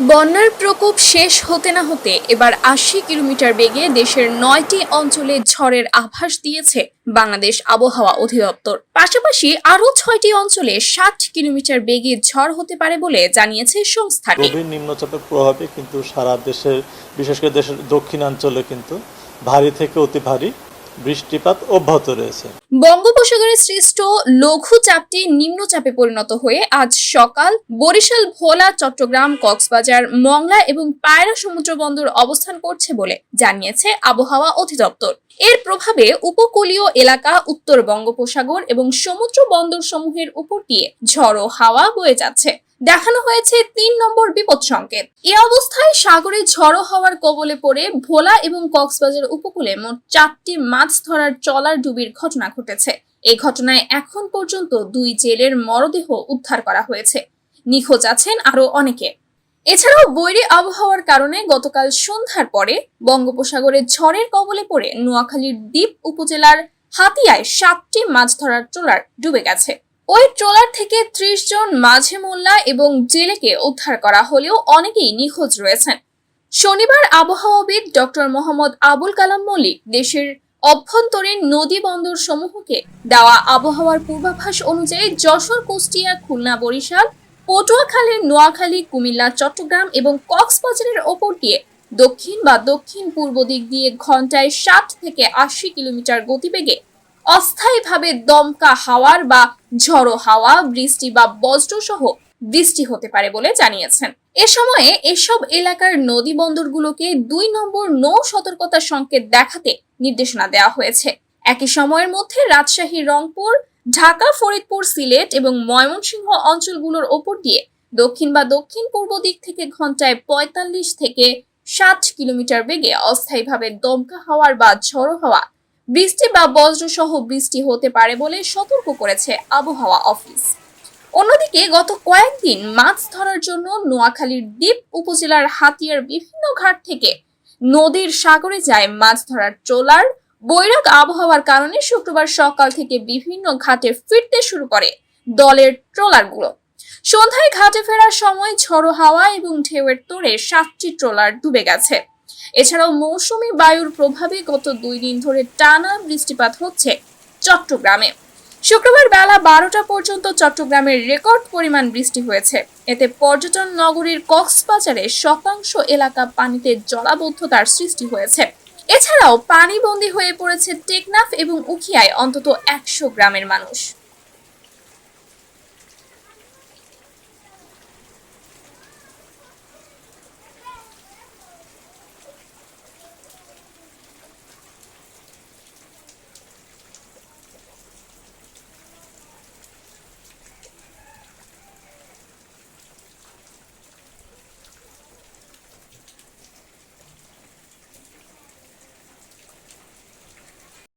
বন্যার প্রকোপ শেষ হতে না হতে এবার আশি কিলোমিটার বেগে দেশের নয়টি অঞ্চলে ঝড়ের আভাস দিয়েছে বাংলাদেশ আবহাওয়া অধিদপ্তর। পাশাপাশি আরও ছয়টি অঞ্চলে ষাট কিলোমিটার বেগে ঝড় হতে পারে বলে জানিয়েছে সংস্থাটি। নিম্নচাপের প্রভাবে কিন্তু সারা দেশের, বিশেষ করে দেশের দক্ষিণাঞ্চলে কিন্তু ভারী থেকে অতি ভারী বৃষ্টিপাত অব্যাহত রয়েছে। বঙ্গোপসাগরে সৃষ্ট লঘু চাপটি নিম্নচাপে পরিণত হয়ে আজ সকাল বরিশাল, ভোলা, চট্টগ্রাম, কক্সবাজার, মংলা এবং পায়রা সমুদ্র বন্দর অবস্থান করছে বলে জানিয়েছে আবহাওয়া অধিদপ্তর। এর প্রভাবে উপকূলীয় এলাকা, উত্তর বঙ্গোপসাগর এবং সমুদ্র বন্দর সমূহের উপর দিয়ে ঝড়ো হাওয়া বয়ে যাচ্ছে। দেখানো হয়েছে তিন নম্বর বিপদ সংকেত। এ অবস্থায় সাগরে ঝড়ো হওয়ার কবলে পড়ে ভোলা এবং কক্সবাজার উপকূলে মোট চারটি মাছ ধরার চলার ডুবির ঘটনা ঘটেছে। এই ঘটনায় এখন পর্যন্ত দুই জেলের মরদেহ উদ্ধার করা হয়েছে। নিখোঁজ আছেন আরও অনেকে। এছাড়াও বৈরী আবহাওয়ার কারণে গতকাল সন্ধ্যার পরে বঙ্গোপসাগরে ঝড়ের কবলে পড়ে নোয়াখালীর দ্বীপ উপজেলার হাতিয়ায় সাতটি মাছ ধরার ট্রলার ডুবে গেছে। ওই ট্রলার থেকে ত্রিশ জন মাঝে মোল্লা এবং জেলেকে উদ্ধার করা হলেও অনেকেই নিখোঁজ রয়েছেন। শনিবার আবহাওয়াবিদ ডক্টর মোহাম্মদ আবুল কালাম মল্লিক দেশের অভ্যন্তরীণ নদী বন্দর সমূহকে দেওয়া আবহাওয়ার পূর্বাভাস অনুযায়ী যশোর, কুষ্টিয়া, খুলনা, বরিশাল পটুয়াখালীর নোয়াখালী, কুমিল্লা, চট্টগ্রাম এবং কক্সবাজারের ওপর দিয়ে দক্ষিণ বা দক্ষিণ পূর্ব দিক দিয়ে ঘন্টায় ষাট থেকে আশি কিলোমিটার গতিবেগে অস্থায়ীভাবে দমকা হাওয়ার বা ঝড়ো হাওয়া, বৃষ্টি বা বজ্রসহ বৃষ্টি হতে পারে বলে জানিয়েছেন। এ সময়ে এসব এলাকার নদী বন্দরগুলোকে দুই নম্বর নৌ সতর্কতা সংকেত দেখাতে নির্দেশনা দেওয়া হয়েছে। একই সময়ের মধ্যে রাজশাহী, রংপুর, ঢাকা, ফরিদপুর, সিলেট এবং ময়মনসিংহ অঞ্চলগুলোর ওপর দিয়ে দক্ষিণ বা দক্ষিণ পূর্ব দিক থেকে ঘন্টায় পঁয়তাল্লিশ থেকে ষাট কিলোমিটার বেগে অস্থায়ীভাবে দমকা হাওয়ার বা ঝড়ো হাওয়া বৃষ্টি বা বজ্রসহ বৃষ্টি হতে পারে বলে সতর্ক করেছে আবহাওয়া অফিস। অন্যদিকে গত কয়েকদিন মাছ ধরার জন্য নোয়াখালীর দ্বীপ উপজেলার হাতিয়ার বিভিন্ন ঘাট থেকে নদীর সাগরে যায় মাছ ধরার ট্রলার। বৈরাগ আবহাওয়ার কারণে শুক্রবার সকাল থেকে বিভিন্ন ঘাটে ফিরতে শুরু করে দলের ট্রলারগুলো। সন্ধ্যায় ঘাটে ফেরার সময় ঝড়ো হাওয়া এবং ঢেউয়ের তোড়ে সাতটি ট্রলার ডুবে গেছে। এছাড়াও মৌসুমী বায়ুর প্রভাবে গত দুই দিন ধরে টানা বৃষ্টিপাত হচ্ছে চট্টগ্রামে। শুক্রবার বেলা বারোটা পর্যন্ত চট্টগ্রামের রেকর্ড পরিমাণ বৃষ্টি হয়েছে। এতে পর্যটন নগরীর কক্সবাজারে শতাংশ এলাকা পানিতে জলাবদ্ধতার সৃষ্টি হয়েছে। এছাড়াও পানিবন্দী হয়ে পড়েছে টেকনাফ এবং উখিয়ায়, অন্তত একশো গ্রামের মানুষ।